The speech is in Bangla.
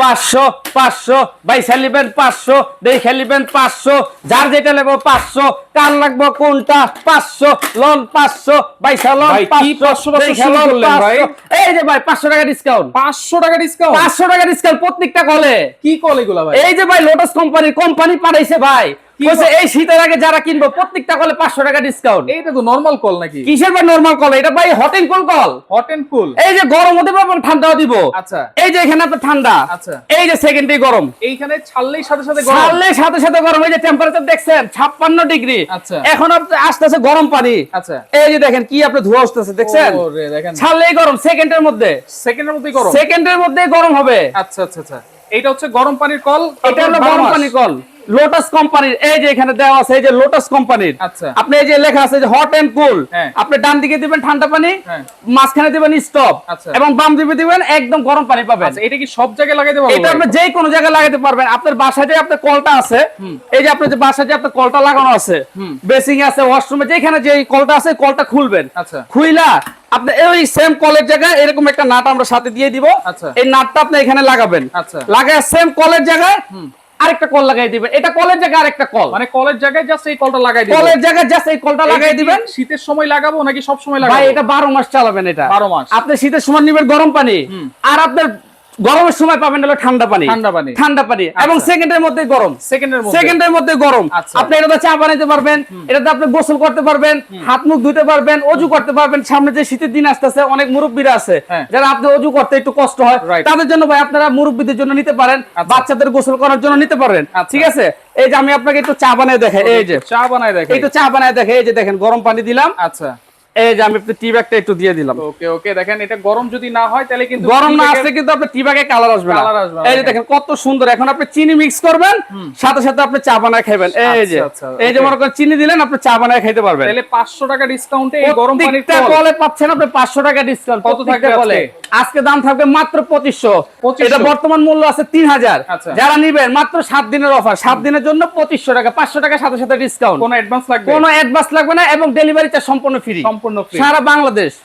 পাঁচশো পাঁচশো বাইশা নিবেন পাঁচশো দেখে নিবেন পাঁচশো যার যেটা নেব পাঁচশো কার লাগবো কোনটা পাঁচশো লোন পাঁচশো বাইশা লোন ভাই, কি 500 500 দেখে শুরু loan করলেন ভাই? 500 এই যে ভাই পাঁচশো টাকা ডিসকাউন্ট পাঁচশো টাকা ডিসকাউন্ট পাঁচশো টাকা ডিসকাউন্ট প্রত্যেকটা কলে কি কল এগুলো ভাই? এই যে ভাই লোটাস কোম্পানি কোম্পানি পাঠাইছে ভাই। এই শীতের আগে যারা কিনবো প্রত্যেকটা কলে পাঁচশো টাকা ডিসকাউন্ট এইটা তো নরমাল কল নাকি? কিসের ভাই নর্মাল কল এটা ভাই hot and cold call hot and cool এই যে গরম হতে পারব ঠান্ডাও দিব। আচ্ছা। এই যে এখানে আপনার ঠান্ডা। আচ্ছা। এই যে সেকেন্ডে গরম। এইখানে ছাড়লেই সাথে সাথে গরম। ছাড়লে সাথে সাথে গরম। এই যে টেম্পারেচার দেখছেন ছাপ্পান্ন ডিগ্রি। আচ্ছা। এখন আসতেছে গরম পানি। আচ্ছা। এই যে দেখেন কি আপনি ধোয়া আসতেছে দেখছেন? ওরে, দেখেন। ছাড়লেই গরম সেকেন্ডের মধ্যে। সেকেন্ডের মধ্যেই গরম? সেকেন্ডের গরম হবে। আচ্ছা আচ্ছা আচ্ছা। এইটা হচ্ছে গরম পানির কল এটা হলো গরম পানি কল লোটাস কোম্পানির এই যে এখানে দেওয়া আছে এই যে লোটাস কোম্পানির আচ্ছা। আপনি এই যে লেখা আছে যে হট এন্ড কুল। আপনি ডান দিকে দিবেন ঠান্ডা পানি হ্যাঁ। মাঝখানে দিবেন স্টপ আচ্ছা। এবং বাম দিকে দিবেন একদম গরম পানি পাবেন আচ্ছা এটা কি সব জায়গায় লাগাইতে পারব এটা আপনি যে কোনো জায়গায় লাগাতে পারবেন আপনার বাসায় যে আপনার কলটা আছে এই যে আপনার যে বাসায় যে আপনার কলটা লাগানো আছে বেসিং আছে ওয়াশরুমে যেখানে যে কলটা আছে কলটা খুলবেন আচ্ছা। খুইলা আপনি ওই সেম কলের জায়গায় এরকম একটা নাট আমরা সাথে দিয়ে দিব। এই নাটটা আপনি এখানে লাগাবেন আচ্ছা। লাগায় সেম কলের জায়গায় আরেকটা কল লাগাই দিবেন। এটা কলের জায়গায় আরেকটা কল মানে কলের জায়গায় জাস্ট এই কলটা লাগাই দিবেন। কলের জায়গায় জাস্ট এই কলটা লাগাই দিবেন। শীতের সময় লাগাবো নাকি সব সময় লাগাবো? ভাই এটা বারো মাস চালাবেন এটা। 12 মাস। আপনি শীতের সময় নেবেন গরম পানি। আর আপনার গরমের সময় পাবেন হলো ঠান্ডা পানি। ঠান্ডা পানি। ঠান্ডা পানি। এবং সেকেন্ডের মধ্যে গরম। সেকেন্ডের মধ্যে। সেকেন্ডের মধ্যে গরম। আচ্ছা। আপনি এটাতে চা বানাইতে পারবেন এটাতে আপনি গোসল করতে পারবেন হাত মুখ ধুতে পারবেন অজু করতে পারবেন। সামনে যে শীতের দিন আসতেছে অনেক মুরব্বীরা আছে। হ্যাঁ। যারা আপনি অজু করতে একটু কষ্ট হয় তাদের জন্য ভাই আপনারা মুরব্বীদের জন্য নিতে পারেন আচ্ছা। বাচ্চাদের গোসল করার জন্য নিতে পারেন। আচ্ছা। ঠিক আছে? এই যে আমি আপনাকে একটু চা বানিয়ে দেখাই এই যে। চা বানায় দেখে এই তো চা বানায় দেখে এই যে দেখেন গরম পানি দিলাম। আচ্ছা। এই যে আমি একটু টি ব্যাগটা একটু দিয়ে দিলাম। ওকে ওকে দেখেন এটা গরম যদি না হয় তাহলে কিন্তু গরম না আসলে কিন্তু আপনার টি ব্যাগে কালার আসবে না। Colour আসবে এই যে দেখেন কত সুন্দর। এখন আপনি চিনি মিক্স করবেন সাথে সাথে আপনি চা বানায় খাবেন এই যে আচ্ছা, আচ্ছা, এই যে মনে করেন চিনি দিলেন আপনি চা বানায় খাইতে পারবেন। তাহলে 500 টাকা ডিসকাউন্টে এই গরম পানির কলে পাচ্ছেন আপনি 500 টাকা ডিসকাউন্ট কত থাকবে কলে আজকে? দাম থাকবে মাত্র 2500 2500 এটা বর্তমান মূল্য আছে 3000 আচ্ছা। যারা নিবেন মাত্র 7 দিনের অফার 7 দিনের জন্য 2500 টাকা 500 টাকা সাথে সাথে ডিসকাউন্ট কোনো অ্যাডভান্স লাগবে? কোনো অ্যাডভান্স লাগবে না এবং ডেলিভারি চার্জ সম্পূর্ণ ফ্রি সম্পূর্ণ free। সারা বাংলাদেশ